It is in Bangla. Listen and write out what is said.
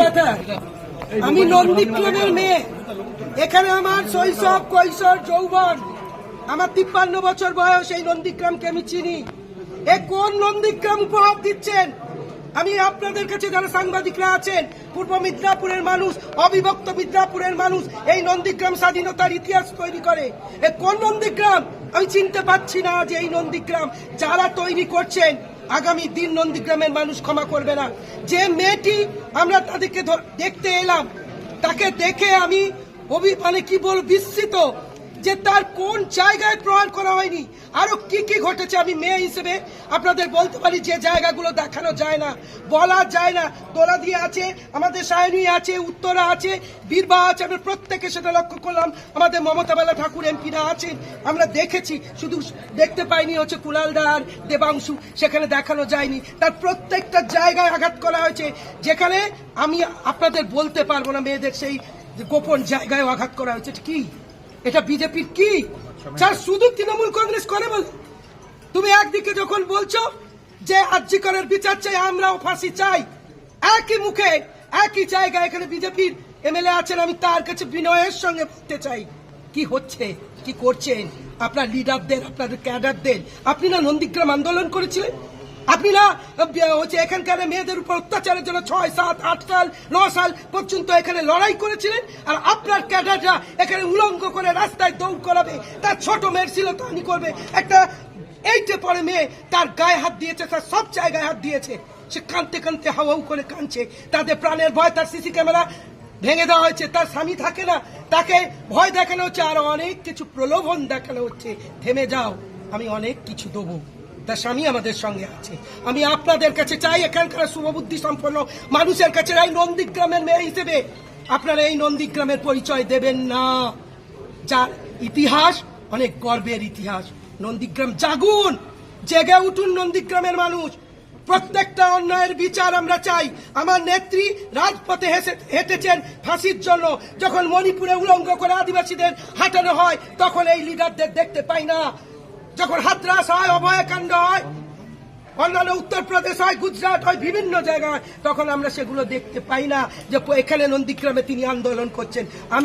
কথা আমি নন্দীগ্রামের মেয়ে। এখানে আমার শৈশব, কৈশোর, যৌবন। আমার তিপ্পান্ন বছর বয়স, এই নন্দীগ্রামকে আমি চিনি। এ কোন নন্দীগ্রাম উপহার দিচ্ছেন? আমি আপনাদের কাছে যারা সাংবাদিকরা আছেন, পূর্ব মিদনাপুরের মানুষ, অবিভক্ত মিদনাপুরের মানুষ, এই নন্দীগ্রাম স্বাধীনতার ইতিহাস তৈরি করে। এ কোন নন্দীগ্রাম? আমি চিনতে পারছি না যে এই নন্দীগ্রাম যারা তৈরি করছেন আগামী দিন নন্দীগ্রামের মানুষ ক্ষমা করবে না। যে মেয়েটি আমরা তাদেরকে দেখতে এলাম, তাকে দেখে আমি অভি মানে কি বল বিস্মিত। যে তার কোন জায়গায় প্রহার করা হয়নি, আরও কি কি ঘটেছে আমি মেয়ে হিসেবে আপনাদের বলতে পারি, যে জায়গাগুলো দেখানো যায় না, বলা যায় না তোলা দিয়ে আছে, আমাদের সায়নী আছে, উত্তরা আছে, বীরবা আছে, আমরা প্রত্যেকে সেটা লক্ষ্য করলাম, আমাদের মমতা বেলা ঠাকুর এমপিরা আছেন, আমরা দেখেছি, শুধু দেখতে পাইনি হচ্ছে কুলালদার দেবাংশু, সেখানে দেখানো যায়নি, তার প্রত্যেকটা জায়গায় আঘাত করা হয়েছে, যেখানে আমি আপনাদের বলতে পারব না মেয়েদের সেই গোপন জায়গায় আঘাত করা হয়েছে কি? এটা বিজেপির কি? স্যার, শুধু তৃণমূল কংগ্রেস করে বল। তুমি একদিকে যখন বলছো যে আর্যিকরের বিচার চাই, আমরাও ফাঁসি চাই, একই মুখে, একই জায়গায় এখানে বিজেপির এমএলএ আছেন, আমি তার কাছে বিনয়ের সঙ্গে বলতে চাই। কি হচ্ছে? কি করছেন? আপনার লিডারদের আপনার ক্যাডারদের আপনি না নন্দীগ্রাম আন্দোলন করেছিলেন? আপনি না হচ্ছে এখানকার মেয়েদের উপর অত্যাচারের জন্য ছয় সাত, আট সাল, ন সাল পর্যন্ত এখানে লড়াই করেছিলেন, আর আপনার ক্যাডাররা এখানে উলঙ্গ করে রাস্তায় দৌড় করাবে, তার ছোট মেয়ের ছিল তানি করবে। একটা এইটে পরে মেয়ে তার গায়ে হাত দিয়েছে, তার সব জায়গায় হাত দিয়েছে। সে কানতে কানতে হাওয়াউ করে কানছে তাদের প্রাণের ভয়, তার সিসি ক্যামেরা ভেঙে দেওয়া হয়েছে, তার স্বামী থাকে না। তাকে ভয় দেখানো হচ্ছে, আর অনেক কিছু প্রলোভন দেখানো হচ্ছে। থেমে যাও, আমি অনেক কিছু দেবো। তার স্বামী আমাদের সঙ্গে আছে। আমি আপনাদের কাছে চাই, এখানকার শুভবুদ্ধি সম্পন্ন মানুষের কাছে চাই, নন্দীগ্রামের মেয়ে হিসেবে। আপনারা এই নন্দীগ্রামের পরিচয় দেবেন না। যার ইতিহাস অনেক গর্বের ইতিহাস। নন্দীগ্রাম জাগুন, জেগে উঠুন নন্দীগ্রামের মানুষ। প্রত্যেকটা অন্যায়ের বিচার আমরা চাই। আমার নেত্রী রাজপথে হেঁটেছেন ফাঁসির জন্য। যখন মণিপুরে উলঙ্গ করে আদিবাসীদের হাঁটানো হয়, তখন এই লিডারদের দেখতে পাই না। যখন হাদ্রাস হয় অভয়কাণ্ড হয় অন্যান্য উত্তরপ্রদেশ হয়, গুজরাট হয়, বিভিন্ন জায়গায়, তখন আমরা সেগুলো দেখতে পাই না যে এখানে নন্দীগ্রামে তিনি আন্দোলন করছেন। আমি